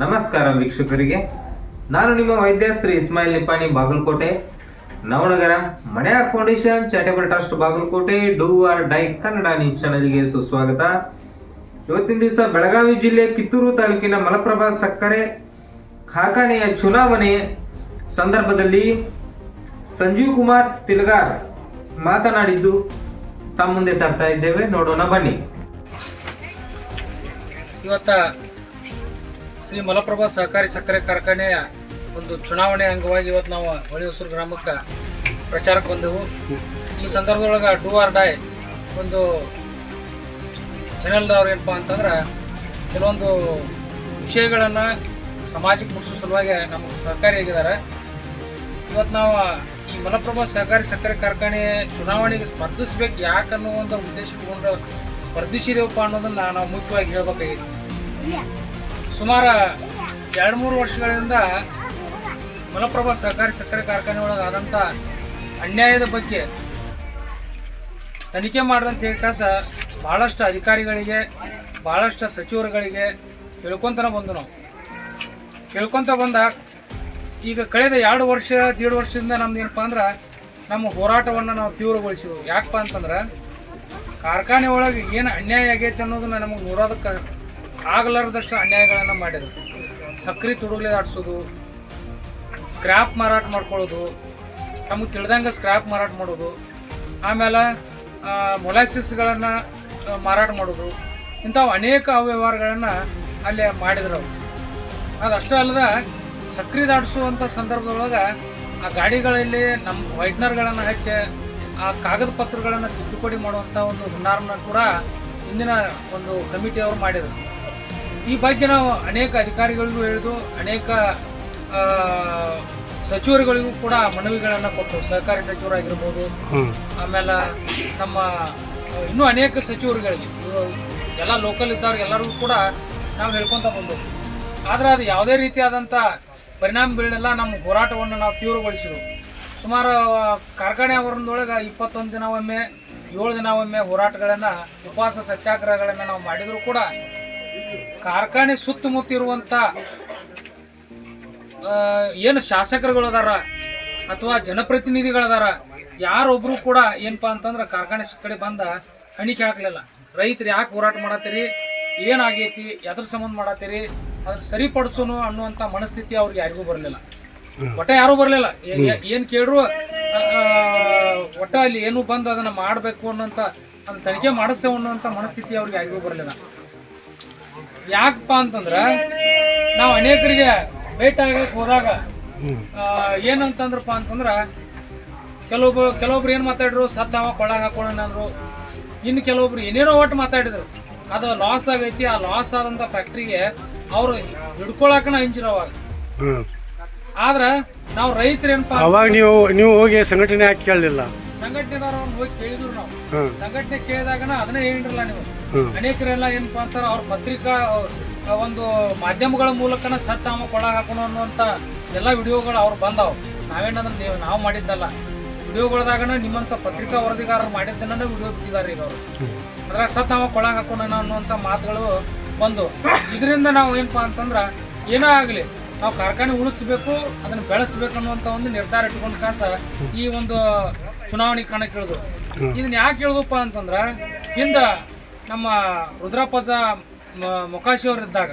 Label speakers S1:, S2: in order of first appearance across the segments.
S1: ನಮಸ್ಕಾರ ವೀಕ್ಷಕರಿಗೆ. ನಾನು ನಿಮ್ಮ ವೈದ್ಯ ಶ್ರೀ ಇಸ್ಮಾಯಿಲ್ ನಿಪಾಣಿ ಬಾಗಲಕೋಟೆ. ನವನಗರ ಮನೆಯ foundation charitable trust, Bagalkote do or die Kannada news ಚಾನೆಲ್ಗೆ ಸುಸ್ವಾಗತ. ಇವತ್ತಿನ ದಿವಸ ಬೆಳಗಾವಿ ಜಿಲ್ಲೆ ಕಿತ್ತೂರು ತಾಲೂಕಿನ ಮಲಪ್ರಭಾ ಸಕ್ಕರೆ ಕಾರ್ಖಾನೆಯ ಚುನಾವಣೆ ಸಂದರ್ಭದಲ್ಲಿ ಸಂಜೀವ್ ಕುಮಾರ್ ತಿಲಗಾರ್ ಮಾತನಾಡಿದ್ದು, ತಮ್ಮ ಮುಂದೆ ತರ್ತಾ ಇದ್ದೇವೆ. ನೋಡೋಣ ಬನ್ನಿ.
S2: ಇವತ್ತ ಶ್ರೀ ಮಲಪ್ರಭಾ ಸಹಕಾರಿ ಸಕ್ಕರೆ ಕಾರ್ಖಾನೆಯ ಒಂದು ಚುನಾವಣೆ ಅಂಗವಾಗಿ ಇವತ್ತು ನಾವು ಹೊಳೆಹೊಸೂರು ಗ್ರಾಮಕ್ಕೆ ಪ್ರಚಾರಕ್ಕೆ ಬಂದೆವು. ಈ ಸಂದರ್ಭದೊಳಗೆ ಡೂ ಆರ್ ಡೈ ಒಂದು ಚಾನೆಲ್ದವ್ರು ಏನಪ್ಪ ಅಂತಂದ್ರೆ ಕೆಲವೊಂದು ವಿಷಯಗಳನ್ನು ಸಮಾಜಕ್ಕೆ ಮುಗಿಸುವ ಸಲುವಾಗಿ ನಮಗೆ ಸಹಕಾರಿಯಾಗಿದ್ದಾರೆ ಇವತ್ತು ನಾವು ಈ ಮಲಪ್ರಭಾ ಸಹಕಾರಿ ಸಕ್ಕರೆ ಕಾರ್ಖಾನೆ ಚುನಾವಣೆಗೆ ಸ್ಪರ್ಧಿಸ್ಬೇಕು ಯಾಕೆ ಅನ್ನೋ ಒಂದು ಉದ್ದೇಶ ಸ್ಪರ್ಧಿಸಿದೇವಪ್ಪ ಅನ್ನೋದನ್ನು ನಾವು ಮುಖ್ಯವಾಗಿ ಹೇಳ್ಬೇಕಾಗಿತ್ತು. ಸುಮಾರು ಎರಡು ಮೂರು ವರ್ಷಗಳಿಂದ ಮಲಪ್ರಭಾ ಸಹಕಾರಿ ಸಕ್ಕರೆ ಕಾರ್ಖಾನೆ ಒಳಗೆ ಆದಂಥ ಅನ್ಯಾಯದ ಬಗ್ಗೆ ತನಿಖೆ ಮಾಡಿದಂಥ ಕೆಲಸ ಭಾಳಷ್ಟು ಅಧಿಕಾರಿಗಳಿಗೆ ಭಾಳಷ್ಟು ಸಚಿವರುಗಳಿಗೆ ಹೇಳ್ಕೊಂತನ ಬಂದು ನಾವು. ತಿಳ್ಕೊತ ಬಂದ ಈಗ ಕಳೆದ ಎರಡು ವರ್ಷ, ದೇಡು ವರ್ಷದಿಂದ ನಮ್ದು ಏನಪ್ಪ ಅಂದ್ರೆ ನಮ್ಮ ಹೋರಾಟವನ್ನು ನಾವು ತೀವ್ರಗೊಳಿಸಿದ್ವು. ಯಾಕಪ್ಪ ಅಂತಂದ್ರೆ ಕಾರ್ಖಾನೆ ಒಳಗೆ ಏನು ಅನ್ಯಾಯ ಆಗೈತೆ ಅನ್ನೋದನ್ನ ನಮಗೆ ನೋಡೋದಕ್ಕೆ ಆಗಲಾರದಷ್ಟು ಅನ್ಯಾಯಗಳನ್ನು ಮಾಡಿದ್ರು. ಸಕ್ರೆ ತುಡುಗಲೇ ಆಡಿಸೋದು ಸ್ಕ್ರ್ಯಾಪ್ ಮಾರಾಟ ಮಾಡ್ಕೊಳ್ಳೋದು, ನಮಗೆ ತಿಳಿದಂಗೆ ಸ್ಕ್ರ್ಯಾಪ್ ಮಾರಾಟ ಮಾಡೋದು, ಆಮೇಲೆ ಮೊಲಾಸಿಸ್ಗಳನ್ನು ಮಾರಾಟ ಮಾಡೋದು, ಇಂಥವು ಅನೇಕ ಅವ್ಯವಹಾರಗಳನ್ನು ಅಲ್ಲಿ ಮಾಡಿದ್ರು ಅವರು. ಅದಷ್ಟೇ ಅಲ್ಲದೆ, ಸಕ್ರೆ ದಾಟಿಸುವಂಥ ಸಂದರ್ಭದೊಳಗೆ ಆ ಗಾಡಿಗಳಲ್ಲಿ ನಮ್ಮ ವೈಟ್ನರ್ಗಳನ್ನು ಹಚ್ಚಿ, ಆ ಕಾಗದ ಪತ್ರಗಳನ್ನು ತಿದ್ದುಪಡಿ ಮಾಡುವಂಥ ಒಂದು ಹುನ್ನಾರನ ಕೂಡ ಇಂದಿನ ಒಂದು ಕಮಿಟಿಯವರು ಮಾಡಿದರು. ಈ ಬಗ್ಗೆ ನಾವು ಅನೇಕ ಅಧಿಕಾರಿಗಳಿಗೂ ಹೇಳಿದು ಅನೇಕ ಸಚಿವರುಗಳಿಗೂ ಕೂಡ ಮನವಿಗಳನ್ನು ಕೊಟ್ಟು ಸಹಕಾರಿ ಸಚಿವರಾಗಿರ್ಬೋದು ಆಮೇಲೆ ನಮ್ಮ ಇನ್ನೂ ಅನೇಕ ಸಚಿವರುಗಳಿಗೆ ಎಲ್ಲ ಲೋಕಲ್ ಇದ್ದವ್ರಿಗೆ ಎಲ್ಲರಿಗೂ ಕೂಡ ನಾವು ಹೇಳ್ಕೊತ ಬಂದವು ಆದರೆ ಅದು ಯಾವುದೇ ರೀತಿಯಾದಂಥ ಪರಿಣಾಮ ಬೀಳಲ್ಲ ನಮ್ಮ ಹೋರಾಟವನ್ನು ನಾವು ತೀವ್ರಗೊಳಿಸಿದ್ವು. ಸುಮಾರು ಕಾರ್ಖಾನೆ ಆವರಣದೊಳಗೆ ಇಪ್ಪತ್ತೊಂದು ದಿನ ಒಮ್ಮೆ ಏಳು ದಿನ ಒಮ್ಮೆ ಹೋರಾಟಗಳನ್ನು ಉಪವಾಸ ಸತ್ಯಾಗ್ರಹಗಳನ್ನು ನಾವು ಮಾಡಿದರೂ ಕೂಡ ಕಾರ್ಖಾನೆ ಸುತ್ತಮುತ್ತ ಇರುವಂಥ ಏನು ಶಾಸಕರುಗಳು ಅದಾರ ಅಥವಾ ಜನಪ್ರತಿನಿಧಿಗಳದಾರ ಯಾರೊಬ್ರು ಕೂಡ ಏನಪ್ಪಾ ಅಂತಂದ್ರೆ ಕಾರ್ಖಾನೆ ಕಡೆ ಬಂದ ಹಣಿಕೆ ಹಾಕ್ಲಿಲ್ಲ. ರೈತರು ಯಾಕೆ ಹೋರಾಟ ಮಾಡತ್ತೀರಿ? ಏನಾಗೈತಿ? ಎದ್ರ ಸಂಬಂಧ ಮಾಡತ್ತೀರಿ? ಅದನ್ನ ಸರಿಪಡಿಸೋನು ಅನ್ನುವಂಥ ಮನಸ್ಥಿತಿ ಅವ್ರಿಗೆ ಯಾರಿಗೂ ಬರಲಿಲ್ಲ. ಒಟ್ಟ ಯಾರೂ ಬರಲಿಲ್ಲ. ಏನು ಕೇಳ್ರು? ಒಟ್ಟ ಅಲ್ಲಿ ಏನು ಬಂದು ಅದನ್ನ ಮಾಡಬೇಕು ಅನ್ನೋಂಥ ಅದನ್ನ ತನಿಖೆ ಮಾಡಿಸ್ತೇವೆ ಅನ್ನೋಂಥ ಮನಸ್ಥಿತಿ ಅವ್ರಿಗೆ ಯಾರಿಗೂ ಬರಲಿಲ್ಲ. ಯಾಕಪ್ಪ ಅಂತಂದ್ರೆ ನಾವು ಅನೇಕರಿಗೆ ಭೇಟಿ ಆಗಕ್ಕೆ ಹೋದಾಗ ಏನಂತಂದ್ರಪ್ಪ ಅಂತಂದ್ರೆ ಕೆಲವೊಬ್ರು ಕೆಲವೊಬ್ರು ಏನು ಮಾತಾಡಿದ್ರು? ಸದ್ದಾವ ಕೊಳ್ಳಾಗ ಹಾಕೊಳ್ಳೋಣ ಅಂದ್ರು. ಇನ್ನು ಕೆಲವೊಬ್ರು ಏನೇನೋ ಒಟ್ಟು ಮಾತಾಡಿದ್ರು. ಅದು ಲಾಸ್ ಆಗೈತಿ. ಆ ಲಾಸ್ ಆದಂಥ ಫ್ಯಾಕ್ಟ್ರಿಗೆ ಅವರು ಹಿಡ್ಕೊಳಕನ ಅವಾಗ. ಆದ್ರ ನಾವು ರೈತರೇನಪ್ಪ
S3: ಅವಾಗ ನೀವು ನೀವು ಹೋಗಿ ಸಂಘಟನೆ ಹಾಕಿ ಕೇಳಲಿಲ್ಲ.
S2: ಸಂಘಟನೆದವ್ರವ್ರನ್ನ ಹೋಗಿ ಕೇಳಿದ್ರು ನಾವು. ಸಂಘಟನೆ ಕೇಳಿದಾಗ ಅದನ್ನೇ ಹೇಳಿರಲ್ಲ ನೀವು. ಅನೇಕರೆಲ್ಲ ಏನಪ್ಪಾ ಅಂತಾರ ಅವ್ರ ಪತ್ರಿಕಾ ಒಂದು ಮಾಧ್ಯಮಗಳ ಮೂಲಕನ ಸತ್ತಾಮ ಕೊಳ ಹಾಕೋಣ ಅನ್ನುವಂತ ಎಲ್ಲ ವಿಡಿಯೋಗಳು ಅವ್ರು ಬಂದಾವ್. ನಾವೇನಂದ್ರೆ ನೀವು ನಾವು ಮಾಡಿದ್ದಲ್ಲ. ವಿಡಿಯೋಗಳದಾಗನ ನಿಮ್ಮಂತ ಪತ್ರಿಕಾ ವರದಿಗಾರರು ಮಾಡಿದ್ದನ್ನ ವಿಡಿಯೋ ಬಿಟ್ಟಿದ್ದಾರೆ ಈಗ ಅವರು. ಅದ್ರಾಗ ಸತ್ತಾಮ ಕೊಳ ಹಾಕೋಣ ಅನ್ನುವಂತ ಮಾತುಗಳು ಬಂದು. ಇದರಿಂದ ನಾವು ಏನಪ್ಪಾ ಅಂತಂದ್ರ ಏನೋ ಆಗ್ಲಿ. ನಾವು ಕಾರ್ಖಾನೆ ಉಳಿಸ್ಬೇಕು ಅದನ್ನ ಬೆಳೆಸ್ಬೇಕು ಅನ್ನುವಂಥ ಒಂದು ನಿರ್ಧಾರ ಇಟ್ಕೊಂಡು ಕಾಸ ಈ ಒಂದು ಚುನಾವಣೆ ಕಣಕ್ಕೆ ಇಳಿದು ಇದನ್ನ ಯಾಕೆ ಹೇಳ್ದಪ್ಪ ಅಂತಂದ್ರೆ ಹಿಂದ ನಮ್ಮ ರುದ್ರಪ್ಪಜ ಮೊಕಾಶಿ ಅವ್ರು ಇದ್ದಾಗ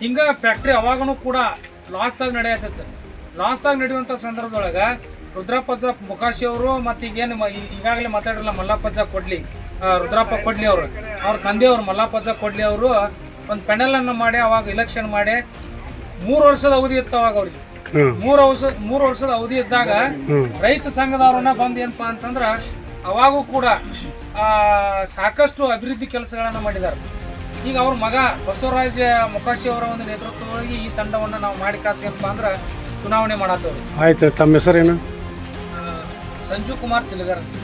S2: ಹಿಂಗ ಫ್ಯಾಕ್ಟ್ರಿ ಅವಾಗನು ಕೂಡ ಲಾಸ್ದಾಗ ನಡೆಯತ್ತಿತ್ತು. ಲಾಸ್ದಾಗ ನಡೆಯುವಂಥ ಸಂದರ್ಭದೊಳಗೆ ರುದ್ರಪ್ಪಜ ಮೊಕಾಶಿ ಅವರು ಮತ್ತು ಈಗೇನು ಏನು ಈಗಾಗಲೇ ಮಾತಾಡಿರಲ್ಲ ಮಲ್ಲಪ್ಪಜ್ಜ ಕೊಡ್ಲಿ ರುದ್ರಪ್ಪ ಕೊಡ್ಲಿ ಅವರು ಅವ್ರ ತಂದೆಯವರು ಮಲ್ಲಪ್ಪಜ ಕೊಡ್ಲಿ ಅವರು ಒಂದು ಪೆನಲನ್ನು ಮಾಡಿ ಅವಾಗ ಇಲೆಕ್ಷನ್ ಮಾಡಿ ಮೂರು ವರ್ಷದ ಅವಧಿ ಇತ್ತು ಅವಾಗ ಅವ್ರಿಗೆ. ಮೂರು ವರ್ಷ ಮೂರು ವರ್ಷದ ಅವಧಿ ಇದ್ದಾಗ ರೈತ ಸಂಘದವ್ರನ್ನ ಬಂದ್ ಏನಪ್ಪಾ ಅಂತಂದ್ರ ಅವಾಗೂ ಕೂಡ ಆ, ಸಾಕಷ್ಟು ಅಭಿವೃದ್ಧಿ ಕೆಲಸಗಳನ್ನ ಮಾಡಿದ್ದಾರೆ ಈಗ ಅವ್ರ ಮಗ ಬಸವರಾಜ ಮುಖರ್ಜಿ ಅವರ ಒಂದು ನೇತೃತ್ವದೊಳಗೆ ಈ ತಂಡವನ್ನು ನಾವು ಮಾಡಿ ಕಾಸಿ ಏನಪ್ಪಾ ಅಂದ್ರೆ ಚುನಾವಣೆ ಮಾಡತ್ತವ್ರು.
S3: ಆಯ್ತು ತಮ್ಮ ಹೆಸರೇನು?
S2: ಸಂಜು ಕುಮಾರ್.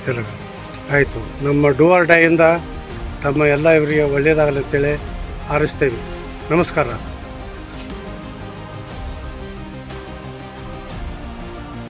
S3: ತಿರುಗ ಆಯಿತು ನಮ್ಮ ಡೂವರ್ ಡೈಯಿಂದ ತಮ್ಮ ಎಲ್ಲ ಇವರಿಗೆ ಒಳ್ಳೆಯದಾಗಲಿ ಅಂತೇಳಿ ಹಾರೈಸ್ತೇವೆ. ನಮಸ್ಕಾರ.